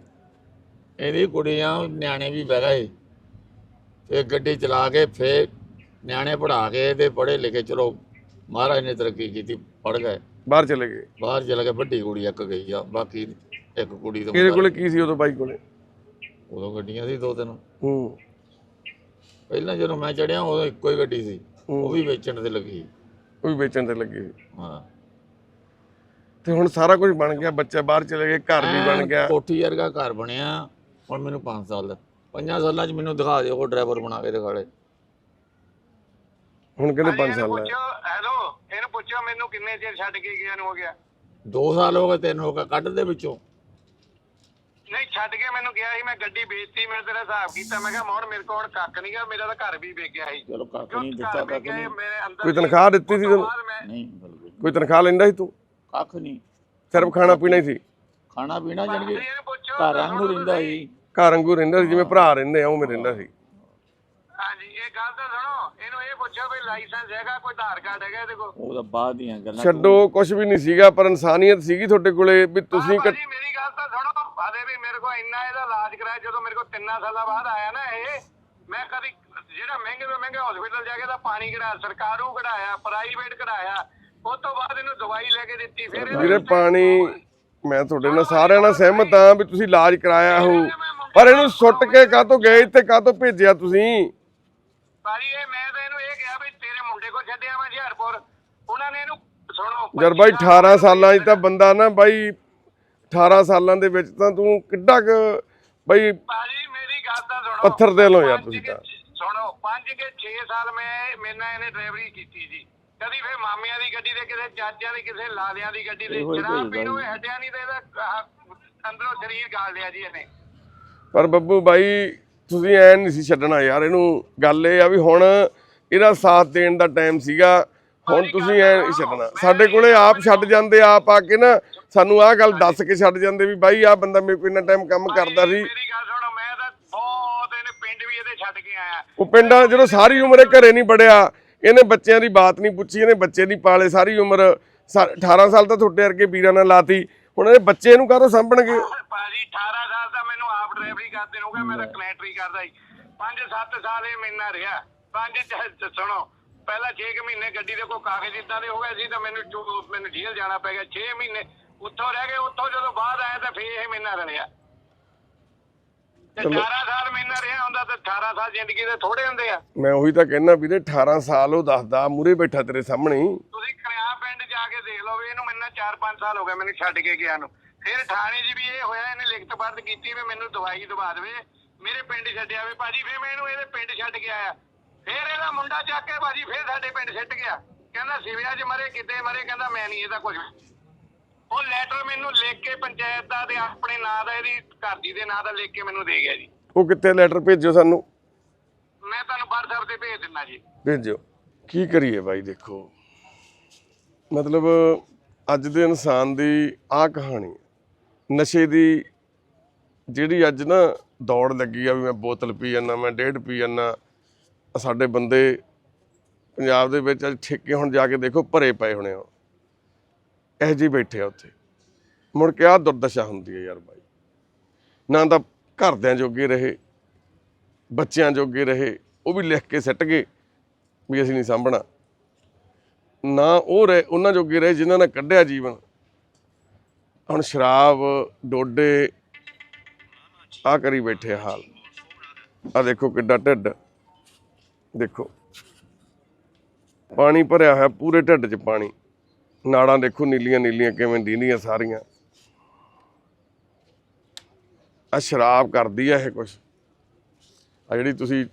[SPEAKER 2] ਇਹਦੀ ਕੁੜੀਆਂ ਨਿਆਣੇ ਵੀ ਬਹਿ ਗਏ। ਤੇ ਗੱਡੀ ਚਲਾ ਕੇ ਫੇਰ ਨਿਆਣੇ ਪੜਾ ਕੇ ਤੇ ਪੜੇ ਲਿਖੇ ਚਲੋ ਮਹਾਰਾਜ ਨੇ ਤਰੱਕੀ ਕੀਤੀ ਪੜ ਗਏ।
[SPEAKER 1] ਬਾਹਰ ਚਲੇ ਗਏ।
[SPEAKER 2] ਬਾਹਰ ਚਲੇ ਕੇ ਵੱਡੀ ਕੁੜੀ ਇੱਕ ਗਈ ਆ ਬਾਕੀ ਇੱਕ ਕੁੜੀ ਤੋਂ
[SPEAKER 1] ਇਹਦੇ ਕੋਲੇ ਕੀ ਸੀ ਉਦੋਂ ਬਾਈ ਕੋਲੇ?
[SPEAKER 2] ਉਦੋਂ ਗੱਡੀਆਂ ਸੀ ਦੋ ਤਿੰਨ।
[SPEAKER 1] ਹੂੰ।
[SPEAKER 2] ਪਹਿਲਾਂ ਜਦੋਂ ਮੈਂ ਚੜਿਆ ਉਦੋਂ ਇੱਕੋ ਹੀ ਗੱਡੀ ਸੀ ਉਹ ਵੀ ਵੇਚਣ ਤੇ ਲੱਗੀ।
[SPEAKER 1] ਉਹ ਵੀ ਵੇਚਣ ਤੇ ਲੱਗੇ।
[SPEAKER 2] ਹਾਂ।
[SPEAKER 1] ਤੇ ਹੁਣ ਸਾਰਾ ਕੁਝ ਬਣ ਗਿਆ ਬੱਚੇ ਬਾਹਰ ਚਲੇ ਗਏ ਘਰ ਵੀ ਬਣ ਗਿਆ।
[SPEAKER 2] ਕੋਠੀ ਵਰਗਾ ਘਰ ਬਣਿਆ ਹੁਣ ਮੈਨੂੰ 5 ਸਾਲ ਦਾ ਪੰਜਾਂ ਸਾਲਾਂ 'ਚ ਮੈਨੂੰ ਦਿਖਾ ਦਿਓ ਉਹ ਡਰਾਈਵਰ ਬਣਾ ਕੇ ਦਿਖਾਲੇ
[SPEAKER 1] ਹੁਣ ਕਹਿੰਦੇ 5
[SPEAKER 5] ਇਹਨੂੰ
[SPEAKER 1] ਸਾਲ ਹੈ
[SPEAKER 5] ਪੁੱਛੋ ਹੈਲੋ ਇਹਨੂੰ ਪੁੱਛੋ ਮੈਨੂੰ ਕਿੰਨੇ ਚਿਰ ਛੱਡ ਕੇ ਗਿਆ ਨੂੰ ਹੋ ਗਿਆ।
[SPEAKER 2] 2 ਸਾਲ ਹੋ ਗਏ ਤਿੰਨ ਹੋ ਗਏ ਕੱਢ ਦੇ ਵਿੱਚੋਂ।
[SPEAKER 5] ਨਹੀਂ ਛੱਡ ਕੇ ਮੈਨੂੰ ਗਿਆ ਸੀ ਮੈਂ ਗੱਡੀ ਵੇਚਤੀ ਮੈਂ ਤੇਰਾ ਹਿਸਾਬ ਕੀਤਾ ਮੈਂ ਕਿਹਾ ਮੋੜ ਮੇਰੇ ਕੋਲ ਹੁਣ ਕੱਖ ਨਹੀਂ ਗਿਆ ਮੇਰਾ ਤਾਂ ਘਰ ਵੀ ਵੇਚ ਗਿਆ ਸੀ।
[SPEAKER 2] ਚਲੋ ਕੱਖ ਨਹੀਂ ਦਿੱਤਾ ਕੱਖ ਨਹੀਂ
[SPEAKER 1] ਕੋਈ ਤਨਖਾਹ ਦਿੱਤੀ ਸੀ ਤੈਨੂੰ?
[SPEAKER 2] ਨਹੀਂ
[SPEAKER 1] ਕੋਈ ਤਨਖਾਹ ਲੈਂਦਾ ਸੀ ਤੂੰ?
[SPEAKER 2] ਕੱਖ ਨਹੀਂ
[SPEAKER 1] ਸਿਰਫ ਖਾਣਾ ਪੀਣਾ ਹੀ ਸੀ?
[SPEAKER 2] ਖਾਣਾ ਪੀਣਾ ਜਾਣਗੇ
[SPEAKER 5] ਇਹਨੂੰ ਪੁੱਛੋ
[SPEAKER 2] ਘਰ ਵਾਂਗੂ ਰਹਿੰਦਾ ਸੀ।
[SPEAKER 1] ਘਰ ਵਾਂਗੂ ਰਹਿੰਦਾ ਸੀ ਜਿਵੇਂ ਭਰਾ ਰਹਿੰਦੇ ਆ ਉਵੇਂ ਰਹਿੰਦਾ ਸੀ।
[SPEAKER 5] ਹਾਂਜੀ ਇਹ ਗੱਲ ਤਾਂ ਸੁਣੋ ਇਹਨੂੰ ਇਹ ਪੁੱਛੋ ਵੀ ਲਾਇਸੈਂਸ ਹੈਗਾ ਕੋਈ ਆਧਾਰ ਕਾਰਡ ਹੈਗਾ ਇਹਦੇ ਕੋਲ?
[SPEAKER 2] ਉਹ ਤਾਂ ਬਾਅਦ ਦੀਆਂ ਗੱਲਾਂ
[SPEAKER 1] ਛੱਡੋ ਕੁਝ ਵੀ ਨਹੀਂ ਸੀਗਾ ਪਰ ਇਨਸਾਨੀਅਤ ਸੀਗੀ ਤੁਹਾਡੇ ਕੋਲੇ ਵੀ ਤੁਸੀਂ ਕ-
[SPEAKER 5] ਭਾਜੀ ਮੇਰੀ ਗੱਲ ਤਾਂ ਸੁਣੋ ਆਦੇ ਵੀ ਮੇਰੇ ਕੋਲ ਇੰਨਾ ਇਹਦਾ ਇਲਾਜ ਕਰਾਇਆ ਜਦੋਂ ਮੇਰੇ ਕੋਲ ਤਿੰਨਾਂ ਸਾਲਾਂ ਬਾਅਦ ਆਇਆ ਨਾ ਇਹ ਮੈਂ ਕਦੀ ਜਿਹੜਾ ਮਹਿੰਗੇ ਤੋਂ ਮਹਿੰਗੇ ਹਸਪੀਟਲ ਜਾ ਕੇ ਤਾਂ ਪਾਣੀ ਕਢਾਇਆ ਸਰਕਾਰੂ ਕਢਾਇਆ ਪ੍ਰਾਈਵੇਟ ਕਢਾਇਆ ਉਸ ਤੋਂ ਬਾਅਦ ਇਹਨੂੰ ਦਵਾਈ ਲੈ ਕੇ ਦਿੱਤੀ ਫਿਰ
[SPEAKER 1] ਵੀਰੇ ਪਾਣੀ ਮੈਂ ਤੁਹਾਡੇ ਨਾਲ ਸਾਰਿਆਂ ਨਾਲ ਸਹਿਮਤ ਆ ਵੀ ਤੁਸੀਂ ਇਲਾਜ ਕਰਾਇਆ ਹੋ। ਪਰ ਇਹਨੂੰ ਸੁੱਟ ਕੇ ਕਾਹਤੋਂ ਗਏ? ਇੱਥੇ ਕਾਹਤੋਂ ਭੇਜਿਆ ਤੁਸੀਂ?
[SPEAKER 5] ਭਾਜੀ ਇਹ ਮੈਂ ਤਾਂ ਇਹਨੂੰ ਇਹ ਕਿਹਾ ਵੀ ਤੇਰੇ ਮੁੰਡੇ ਕੋਲ ਛੱਡਿਆ ਮੈਂ ਹਜ਼ਾਰਪੁਰ ਉਹਨਾਂ ਨੇ ਇਹਨੂੰ ਸੁਣੋ
[SPEAKER 1] ਯਾਰ ਬਾਈ 18 ਸਾਲਾਂ 'ਚ ਤਾਂ ਬੰਦਾ ਨਾ ਬਾਈ 18 ਸਾਲਾਂ ਦੇ ਵਿੱਚ ਤਾਂ ਤੂੰ ਕਿੱਡਾ ਕੁ ਬਾਈ
[SPEAKER 5] ਭਾਜੀ ਮੇਰੀ ਗੱਲ ਤਾਂ ਸੁਣੋ
[SPEAKER 1] ਪੱਥਰ ਦਿਲ ਹੋ ਯਾਰ ਤੁਸੀਂ ਤਾਂ।
[SPEAKER 5] ਸੁਣੋ 5 ਕੇ 6 ਸਾਲ ਮੈਂ ਮੇਰੇ ਨਾਲ ਇਹਨੇ ਡਰਾਈਵਰੀ ਕੀਤੀ ਜੀ। ਕਦੀ ਫੇ ਮਾਮਿਆਂ ਦੀ ਗੱਡੀ ਤੇ ਕਿਸੇ ਚਾਚਿਆਂ ਦੀ ਕਿਸੇ ਲਾਲਿਆਂ ਦੀ ਗੱਡੀ ਤੇ।
[SPEAKER 2] ਇਹੋ ਹੀ
[SPEAKER 5] ਸ਼ਰਾਬ
[SPEAKER 2] ਭੇਜਦਾ
[SPEAKER 5] ਪੀਣੋਂ
[SPEAKER 2] ਜੀ।
[SPEAKER 5] ਇਹ ਹਟਿਆ ਨਹੀਂ ਤੇ ਇਹਦਾ ਆਹ ਅੰਦਰੋਂ ਸਰੀਰ ਗਾਲ ਲਿਆ ਜੀ ਇਹਨੇ।
[SPEAKER 1] ਪਰ ਬੱਬੂ ਬਾਈ ਤੁਸੀਂ ਐ ਨਹੀਂ ਸੀ ਛੱਡਣਾ ਯਾਰ ਇਹਨੂੰ ਗੱਲ ਇਹ ਆ ਵੀ ਹੁਣ ਇਹਦਾ ਸਾਥ ਦੇਣ ਦਾ ਟਾਈਮ ਸੀਗਾ। ਹੁਣ ਤੁਸੀਂ ਐ ਨਹੀਂ ਛੱਡਣਾ। ਸਾਡੇ ਕੋਲੇ ਆਪ ਛੱਡ ਜਾਂਦੇ ਆਪ ਆ ਕੇ ਨਾ ਸਾਨੂੰ ਆਹ ਗੱਲ ਦੱਸ ਕੇ ਛੱਡ ਜਾਂਦੇ ਵੀ ਬਾਈ ਆਹ ਬੰਦਾ ਮੇਰੇ ਕੋਲ ਇੰਨਾ ਟਾਈਮ ਕੰਮ ਕਰਦਾ ਸੀ।
[SPEAKER 5] ਮੇਰੀ ਗੱਲ ਸੁਣੋ ਮੈਂ ਤਾਂ ਬਹੁਤ ਇਹਨੇ ਪਿੰਡ ਵੀ ਇਹਦੇ ਛੱਡ ਕੇ ਆਇਆ।
[SPEAKER 1] ਉਹ ਪਿੰਡਾਂ ਜਦੋਂ ਸਾਰੀ ਉਮਰ ਇਹ ਘਰੇ ਨਹੀਂ ਬੜਿਆ ਇਹਨੇ ਬੱਚਿਆਂ ਦੀ ਬਾਤ ਨਹੀਂ ਪੁੱਛੀ, ਇਹਨੇ ਬੱਚੇ ਦੀ ਪਾਲੇ ਸਾਰੀ ਉਮਰ, ਸਾ- 18 ਸਾਲ ਤਾਂ ਤੁਹਾਡੇ ਵਰਗੇ ਵੀਰਾਂ ਨਾਲ ਲਾਤੀ। ਹੁਣ ਇਹ ਬੱਚੇ ਨੂੰ ਕਾਹਤੋਂ ਸਾਂਭਣਗੇ?
[SPEAKER 5] ਭਾਜੀ 18 ਸਾਲ ਦਾ ਮੈਨੂੰ ਆਪ ਡਰਾਈਵਰੀ ਕਰਦੇ ਨੂੰ ਗਿਆ, ਮੈਂ ਤਾਂ ਕਨੈਕਟਰੀ ਕਰਦਾ ਸੀ 5-7 ਸਾਲ ਇਹ ਮੇਰੇ ਰਿਹਾ। ਪੰਜ ਸੁਣੋ, ਪਹਿਲਾਂ 6 ਮਹੀਨੇ ਗੱਡੀ ਦੇ ਕੋਈ ਕਾਗਜ਼ ਇਦਾਂ ਦੇ ਹੋ ਗਏ ਸੀ, ਤਾਂ ਮੈਨੂੰ ਮੈਨੂੰ ਜੇਲ੍ਹ ਜਾਣਾ ਪੈ ਗਿਆ। 6 ਮਹੀਨੇ ਉੱਥੋਂ ਰਹਿ ਗਏ, ਉੱਥੋਂ ਜਦੋਂ ਬਾਹਰ ਆਇਆ ਤਾਂ ਫੇਰ ਇਹ ਮੇਰੇ ਰਲਿਆ। ਤੇ 18 ਸਾਲ ਮੇਰੇ ਨਾਲ ਰਿਹਾ ਹੁੰਦਾ ਤਾਂ 18 ਸਾਲ ਜ਼ਿੰਦਗੀ ਦੇ ਥੋੜੇ ਹੁੰਦੇ ਆ।
[SPEAKER 1] ਮੈਂ ਉਹੀ ਤਾਂ ਕਹਿਣਾ ਵੀਰੇ 18 ਸਾਲ ਉਹ ਦੱਸਦਾ ਮੂਰੇ ਬੈਠਾ ਤੇਰੇ ਸਾਹਮਣੇ।
[SPEAKER 5] ਤੁਸੀਂ ਕਰਿਆ ਪਿੰਡ ਜਾ ਕੇ ਦੇਖ ਲਓ ਵੀ ਇਹਨੂੰ ਮੈਨੂੰ 4-5 ਸਾਲ ਹੋ ਗਏ ਮੈਨੂੰ ਛੱਡ ਕੇ ਗਿਆ ਨੂੰ। ਫਿਰ ਥਾਣੇ 'ਚ ਵੀ ਇਹ ਹੋਇਆ ਇਹਨੇ ਲਿਖਤ ਪੜਤ ਕੀਤੀ ਵੀ ਮੈਨੂੰ ਦਵਾਈ ਦਵਾ ਦੇਵੇ ਮੇਰੇ ਪਿੰਡ ਛੱਡਿਆ ਵੇ। ਭਾਜੀ ਫਿਰ ਮੈਂ ਇਹਨੂੰ ਇਹਦੇ ਪਿੰਡ ਛੱਡ ਕੇ ਆਇਆ। ਫਿਰ ਇਹਦਾ ਮੁੰਡਾ ਚੱਕ ਕੇ ਭਾਜੀ ਫਿਰ ਸਾਡੇ ਪਿੰਡ ਛੱਡ ਗਿਆ। ਕਹਿੰਦਾ ਸਿਵਿਆਂ 'ਚ ਮਰੇ ਕਿਤੇ ਮਰੇ ਕਹਿੰਦਾ ਮੈਂ ਨਹੀਂ ਇਹਦਾ ਕੁਝ ਉਹ ਲੈਟਰ ਮੈਨੂੰ ਲਿਖ ਕੇ ਪੰਚਾਇਤ ਦਾ ਤੇ ਆਪਣੇ ਨਾਂ ਦਾ ਇਹਦੀ ਘਰ ਦੀ ਦੇ ਨਾਂ ਦਾ ਲਿਖ ਕੇ ਮੈਨੂੰ ਦੇ ਗਿਆ ਜੀ।
[SPEAKER 1] ਉਹ ਕਿੱਥੇ ਲੈਟਰ ਭੇਜੋ ਸਾਨੂੰ?
[SPEAKER 5] ਮੈਂ ਤੁਹਾਨੂੰ WhatsApp ਤੇ ਭੇਜ ਦਿੰਦਾ ਜੀ।
[SPEAKER 1] ਭੇਜੋ ਕੀ ਕਰੀਏ ਬਾਈ ਦੇਖੋ। ਮਤਲਬ ਅੱਜ ਦੇ ਇਨਸਾਨ ਦੀ ਆ ਕਹਾਣੀ। ਨਸ਼ੇ ਦੀ ਜਿਹੜੀ ਅੱਜ ਨਾ ਦੌੜ ਲੱਗੀ ਆ ਵੀ ਮੈਂ ਬੋਤਲ ਪੀ ਜਾਂਦਾ ਮੈਂ ਡੇਢ ਪੀ ਜਾਂਦਾ ਸਾਡੇ ਬੰਦੇ ਪੰਜਾਬ ਦੇ ਵਿੱਚ ਅੱਜ ਠੇਕੇ ਹੁਣ ਜਾ ਕੇ ਦੇਖੋ ਭਰੇ ਪਏ ਹੋਣੇ ਆ। ਇਹ ਜੀ ਬੈਠੇ ਆ ਉੱਥੇ। ਮੁੜ ਕੇ ਆ ਦੁਰਦਸ਼ਾ ਹੁੰਦੀ ਹੈ ਯਾਰ ਬਾਈ। ਨਾ ਤਾਂ ਘਰਦਿਆਂ ਜੋਗੇ ਰਹੇ, ਬੱਚਿਆਂ ਜੋਗੇ ਰਹੇ, ਉਹ ਵੀ ਲਿਖ ਕੇ ਸਿੱਟ ਗਏ ਵੀ ਅਸੀਂ ਨਹੀਂ ਸਾਂਭਣਾ। ਨਾ ਉਹ ਰਹੇ, ਉਹਨਾਂ ਜੋਗੇ ਰਹੇ ਜਿਨ੍ਹਾਂ ਨੇ ਕੱਢਿਆ ਜੀਵਨ। ਹੁਣ ਸ਼ਰਾਬ, ਡੋਡੇ ਆ ਕਰੀ ਬੈਠੇ ਹਾਲ। ਆ ਦੇਖੋ ਕਿੱਡਾ ਢਿੱਡ। ਦੇਖੋ। ਪਾਣੀ ਭਰਿਆ ਹੋਇਆ, ਪੂਰੇ ਢਿੱਡ 'ਚ ਪਾਣੀ। ਨਾੜਾਂ ਦੇਖੋ ਨੀਲੀਆਂ ਨੀਲੀਆਂ ਕਿਵੇਂ ਦੀਂਦੀਆਂ ਸਾਰੀਆਂ। ਆ ਸ਼ਰਾਬ ਕਰਦੀ ਆ ਇਹ ਕੁਛ। ਆ ਜਿਹੜੀ ਤੁਸੀਂ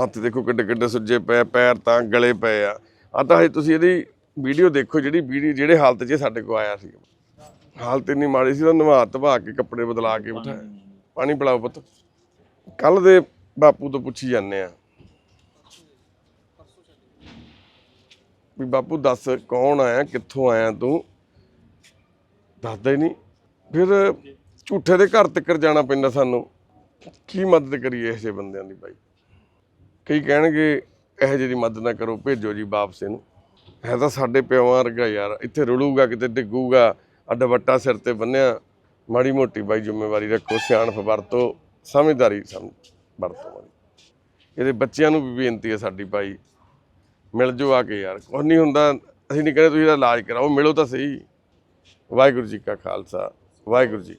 [SPEAKER 1] ਹੱਥ ਦੇਖੋ ਕਿੱਡੇ ਕਿੱਡੇ ਸੁੱਜੇ ਪਏ ਪੈਰ ਤਾਂ ਗਲੇ ਪਏ ਆ। ਆ ਤਾਂ ਹਜੇ ਤੁਸੀਂ ਇਹਦੀ ਵੀਡੀਓ ਦੇਖੋ ਜਿਹੜੀ ਵੀਡੀਓ ਜਿਹੜੇ ਹਾਲਤ 'ਚ ਇਹ ਸਾਡੇ ਕੋਲ ਆਇਆ ਸੀ। ਹਾਲਤ ਇੰਨੀ ਮਾੜੀ ਸੀ ਤਾਂ ਨਵਾ ਧਵਾ ਕੇ ਕੱਪੜੇ ਬਦਲਾ ਕੇ ਬਿਠਾਇਆ। ਪਾਣੀ। ਪਿਲਾਓ ਪੁੱਤ। ਕੱਲ ਦੇ ਬਾਪੂ ਤੋਂ ਪੁੱਛੀ ਜਾਂਦੇ ਆ। ਵੀ ਬਾਪੂ ਦੱਸ ਕੌਣ ਆਇਆ, ਕਿੱਥੋਂ ਆਇਆ ਤੂੰ? ਦੱਸਦਾ ਹੀ ਨਹੀਂ। ਫਿਰ ਝੂਠੇ ਦੇ ਘਰ ਤੱਕ ਜਾਣਾ ਪੈਂਦਾ ਸਾਨੂੰ। ਕੀ ਮਦਦ ਕਰੀਏ ਇਹੋ ਜਿਹੇ ਬੰਦਿਆਂ ਦੀ ਬਾਈ? ਕਈ ਕਹਿਣਗੇ, ਇਹੋ ਜਿਹੀ ਮਦਦ ਨਾ ਕਰੋ, ਭੇਜੋ ਜੀ ਵਾਪਸ ਇਹਨੂੰ। ਹੈ ਤਾਂ ਸਾਡੇ ਪਿਓਾਂ ਵਰਗਾ ਯਾਰ, ਇੱਥੇ ਰੁਲੂਗਾ, ਕਿਤੇ ਡਿੱਗੂਗਾ ਆ ਦੁਪੱਟਾ ਸਿਰ ਤੇ ਬੰਨਿਆ। ਮਾੜੀ ਮੋਟੀ ਬਾਈ ਜ਼ਿੰਮੇਵਾਰੀ ਰੱਖੋ, ਸਿਆਣਪ ਵਰਤੋ, ਸਮਝਦਾਰੀ ਸਮ ਵਰਤੋ ਬਾਈ। ਇਹਦੇ ਬੱਚਿਆਂ ਨੂੰ ਵੀ ਬੇਨਤੀ ਹੈ ਸਾਡੀ ਭਾਈ, ਮਿਲ ਜੋ ਆ ਕੇ ਯਾਰ ਕੁਛ ਨਹੀਂ ਹੁੰਦਾ, ਅਸੀਂ ਨਹੀਂ ਕਹਿੰਦੇ ਤੁਸੀਂ ਇਹਦਾ ਇਲਾਜ ਕਰਾਓ, ਮਿਲੋ ਤਾਂ ਸਹੀ ਵਾਹਿਗੁਰੂ ਜੀ ਕਾ ਖਾਲਸਾ, ਵਾਹਿਗੁਰੂ ਜੀ